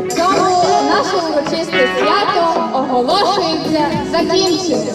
На цьому наше урочисте свято оголошується закінченим.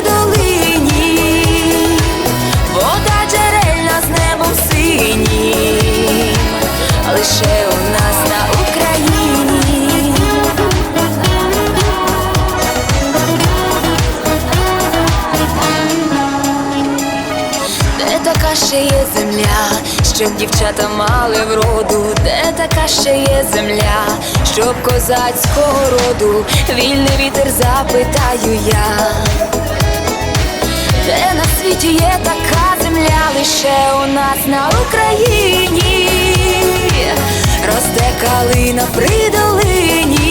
така ще є земля, щоб дівчата мали вроду, де така ще є земля, щоб козацького роду, вільний вітер запитаю я, де на світі є така земля, лише у нас на Україні, росте калина при долині,